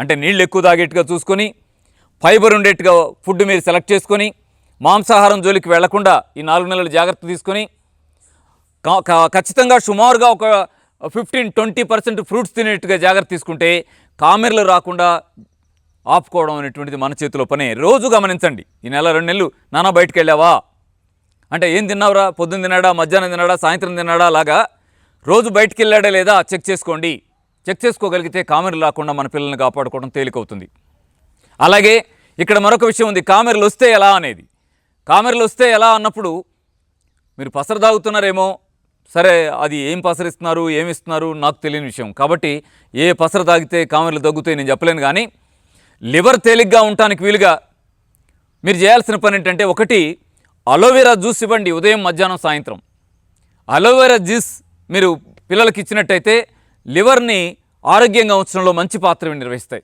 అంటే నీళ్ళు ఎక్కువ తాగేట్టుగా చూసుకొని ఫైబర్ ఉండేట్టుగా ఫుడ్ మీరు సెలెక్ట్ చేసుకొని మాంసాహారం జోలికి వెళ్ళకుండా ఈ నాలుగు నెలలు జాగ్రత్త తీసుకొని ఖచ్చితంగా సుమారుగా ఒక ఫిఫ్టీన్ ట్వంటీ పర్సెంట్ ఫ్రూట్స్ తినేట్టుగా జాగ్రత్త తీసుకుంటే కామెర్లు రాకుండా ఆపుకోవడం అనేటువంటిది మన చేతిలో పనే. రోజు గమనించండి. ఈ నెల రెండు నెలలు నానా బయటికి వెళ్ళావా? అంటే ఏం తిన్నావురా? పొద్దున్న తిన్నాడా? మధ్యాహ్నం తిన్నాడా? సాయంత్రం తిన్నాడా? అలాగా రోజు బయటికి వెళ్ళాడా లేదా? చెక్ చేసుకోండి. చెక్ చేసుకోగలిగితే కామెరలు రాకుండా మన పిల్లల్ని కాపాడుకోవడం తేలికవుతుంది. అలాగే ఇక్కడ మరొక విషయం ఉంది కామెరలు వస్తే ఎలా అనేది. కామెరలు వస్తే ఎలా అన్నప్పుడు మీరు పసరు తాగుతున్నారేమో సరే అది ఏం పసరిస్తున్నారు ఏమిస్తున్నారు ఇస్తున్నారు నాకు తెలియని విషయం. కాబట్టి ఏ పసరు తాగితే కామెరలు తగ్గుతాయి నేను చెప్పలేను కానీ లివర్ తేలిగ్గా ఉండటానికి వీలుగా మీరు చేయాల్సిన పని ఏంటంటే ఒకటి అలోవెరా జ్యూస్ ఇవ్వండి ఉదయం మధ్యాహ్నం సాయంత్రం. అలోవెరా జ్యూస్ మీరు పిల్లలకి ఇచ్చినట్టయితే లివర్ని ఆరోగ్యంగా ఉంచడంలో మంచి పాత్ర నిర్వహిస్తాయి.